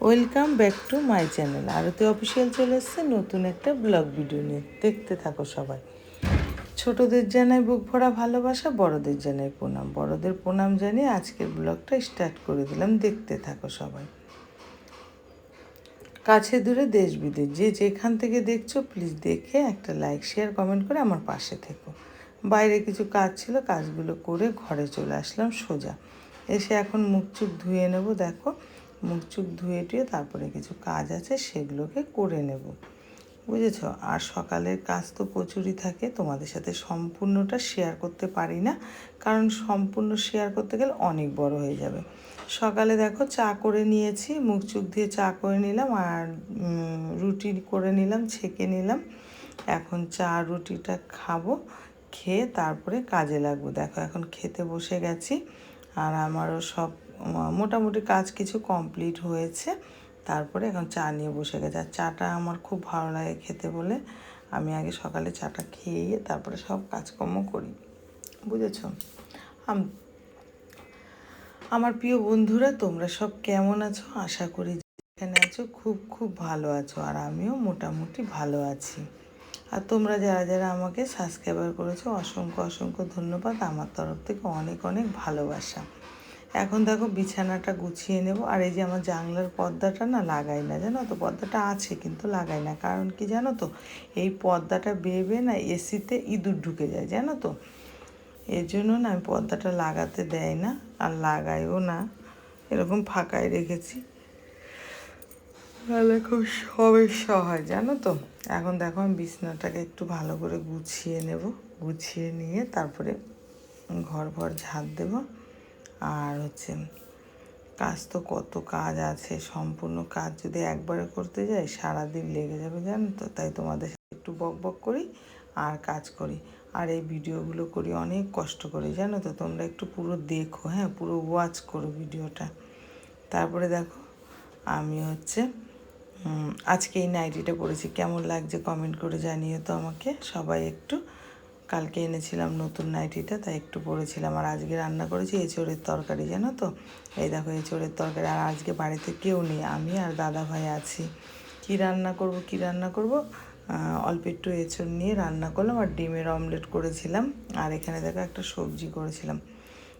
Welcome back to my channel. Arati official চলে এসছে নতুন একটা ব্লগ ভিডিও নিয়ে। দেখতে থাকো সবাই। ছোটদের জানাই বুক ভরা ভালোবাসা, বড়দের জানাই প্রণাম। বড়দের প্রণাম জানিয়ে আজকের ব্লগটা স্টার্ট করে দিলাম। দেখতে থাকো সবাই। কাছে দূরে দেশ বিদেশ। যে যেখান থেকে দেখছ প্লিজ দেখে একটা লাইক শেয়ার কমেন্ট করে আমার পাশে থেকো। বাইরে কিছু কাজ ছিল, কাজগুলো করে ঘরে চলে আসলাম সোজা। এসে এখন মুখ চুখ ধুয়ে নেব, দেখো। মুখ চুখ ধুয়ে টুয়ে তারপরে কিছু কাজ আছে সেগুলোকে করে নেব। বুঝেছ? আর সকালের কাজ তো প্রচুরই থাকে, তোমাদের সাথে সম্পূর্ণটা শেয়ার করতে পারি না, কারণ সম্পূর্ণ শেয়ার করতে গেলে অনেক বড় হয়ে যাবে। সকালে দেখো চা করে নিয়েছি, মুখ চুখ দিয়ে চা করে নিলাম আর রুটি করে নিলাম, ছেঁকে নিলাম। এখন চা রুটিটা খাব, খেয়ে তারপরে কাজে লাগবো। দেখো এখন খেতে বসে গেছি, আর আমারও সব মোটামুটি কাজ কিছু কমপ্লিট হয়েছে। তারপরে এখন চা নিয়ে বসে গেছে। আর চাটা আমার খুব ভালো লাগে খেতে বলে। আমি আগে সকালে চাটা খেয়ে তারপরে সব কাজকর্ম করি। বুঝেছ? আম, আমার প্রিয় বন্ধুরা, তোমরা সব কেমন আছো? আশা করি যেখানে আছো খুব খুব ভালো আছো। আর আমিও মোটামুটি ভালো আছি। আর তোমরা যারা যারা আমাকে সাবস্ক্রাইবার করেছ, অসংখ্য অসংখ্য ধন্যবাদ। আমার তরফ থেকে অনেক অনেক ভালোবাসা। এখন দেখো বিছানাটা গুছিয়ে নেব। আর এই যে আমার জানলার পর্দাটা না লাগাই না, জানো তো? পর্দাটা আছে কিন্তু লাগাই না। কারণ কি জানো তো? এই পর্দাটা বেয়ে না, এসিতে ইঁদুর ঢুকে যায়, জানো তো? এর জন্য না আমি পর্দাটা লাগাতে দেয় না, আর লাগাইও না। এরকম ফাঁকায় রেখেছি। তাহলে খুব সমস্যা হয় জানো তো? এখন দেখো আমি বিছনাটাকে একটু ভালো করে গুছিয়ে নেব। গুছিয়ে নিয়ে তারপরে ঘর ঘর ঝাঁট দেব। আর হচ্ছে কাজ তো কত কাজ আছে, সম্পূর্ণ কাজ যদি একবারে করতে যাই, সারাদিন লেগে যাবে জানো তো? তাই তোমাদের সাথে একটু বক বক করি আর কাজ করি। আর এই ভিডিওগুলো করি অনেক কষ্ট করে, জানো তো? তোমরা একটু পুরো দেখো হ্যাঁ? পুরো ওয়াচ করো ভিডিওটা। তারপরে দেখো, আমি হচ্ছে আজকে এই নাইটিটা পরেছি কেমন লাগছে কমেন্ট করে জানিও তো আমাকে। সবাই একটু কালকে এনেছিলাম নতুন নাইটিটা, তাই একটু পরেছিলাম। আর আজকে রান্না করেছি এঁচোড়ের তরকারি, জানো তো? এই দেখো, এঁচোড়ের তরকারি। আর আজকে বাড়িতে কেউ নেই, আমি আর দাদা ভাই আছি। কি রান্না করব, কি রান্না করব? অল্প একটু এঁচোড় নিয়ে রান্না করলাম আর ডিমের অমলেট করেছিলাম। আর এখানে দেখো একটা সবজি করেছিলাম।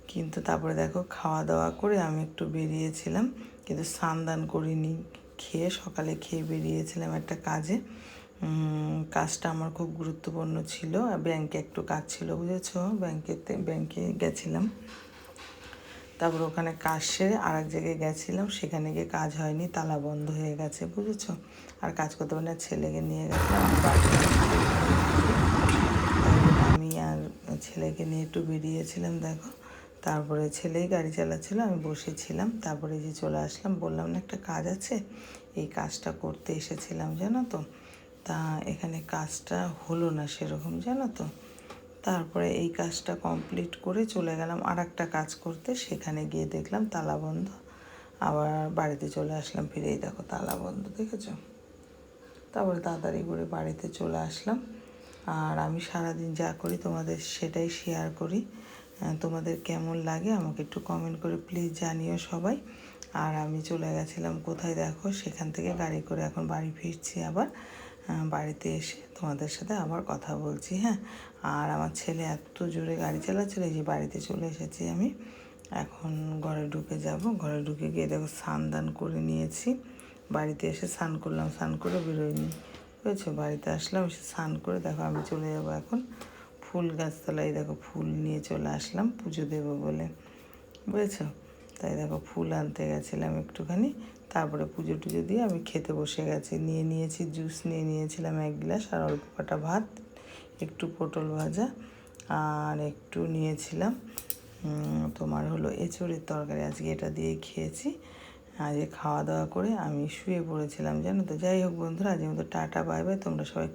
কিন্তু তারপরে দেখো খাওয়া দাওয়া করে আমি একটু বেরিয়েছিলাম। কিন্তু স্নান দান করিনি, খেয়ে সকালে খেয়ে বেরিয়েছিলাম একটা কাজে। কাজটা আমার খুব গুরুত্বপূর্ণ ছিল, আর ব্যাংকে একটু কাজ ছিল, বুঝেছ? ব্যাংকেতে, ব্যাংকে গেছিলাম। তারপর ওখানে কাজ সেরে আর এক জায়গায় গেছিলাম, সেখানে গিয়ে কাজ হয়নি, তালা বন্ধ হয়ে গেছে, বুঝেছ? আর কাজ করতে পারি না ছেলেকে নিয়ে গেছিলাম আমি আর ছেলেকে নিয়ে একটু বেরিয়েছিলাম, দেখো। তারপরে ছেলেই গাড়ি চালাচ্ছিল, আমি বসেছিলাম। তারপরে যে চলে আসলাম, বললাম না একটা কাজ আছে? এই কাজটা করতে এসেছিলাম, জানো তো? তা এখানে কাজটা হলো না সেরকম, জানো তো? তারপরে এই কাজটা কমপ্লিট করে চলে গেলাম আর একটা কাজ করতে। সেখানে গিয়ে দেখলাম তালা বন্ধ। আবার বাড়িতে চলে আসলাম ফিরেই দেখো তালা বন্ধ, দেখেছ? তারপরে তাড়াতাড়ি করে বাড়িতে চলে আসলাম। আর আমি সারাদিন যা করি তোমাদের সেটাই শেয়ার করি। তোমাদের কেমন লাগে আমাকে একটু কমেন্ট করে প্লিজ জানিও সবাই। আর আমি চলে গেছিলাম কোথায় দেখো? সেখান থেকে গাড়ি করে এখন বাড়ি ফিরছি আবার। বাড়িতে এসে তোমাদের সাথে আবার কথা বলছি হ্যাঁ? আর আমার ছেলে এত জোরে গাড়ি চালাচ্ছিল যে বাড়িতে চলে এসেছি আমি। এখন ঘরে ঢুকে যাব। ঘরে ঢুকে গিয়ে দেখো স্নান দান করে নিয়েছি। বাড়িতে এসে স্নান করলাম, স্নান করে বেরোয়নি। বুঝেছ? বাড়িতে আসলাম, এসে স্নান করে দেখো আমি চলে যাব এখন। ফুল গাছতলায় দেখো ফুল নিয়ে চলে আসলাম, পুজো দেবো বলে। বুঝেছ? তাই দেখো ফুল আনতে গেছিলাম একটুখানি। তারপরে পুজো টুজো দিয়ে আমি খেতে বসে গেছি। নিয়ে নিয়েছি জুস, নিয়ে নিয়েছিলাম এক গ্লাস আর অল্প কটা ভাত, একটু পটল ভাজা আর একটু নিয়েছিলাম তোমার হলো এঁচড়ের তরকারি। আজকে এটা দিয়ে খেয়েছি। আজকে খাওয়া দাওয়া করে আমি শুয়ে পড়েছিলাম, জানো তো? যাই হোক বন্ধুরা, আজকের মতো টাটা, বাই বাই। তোমরা সবাই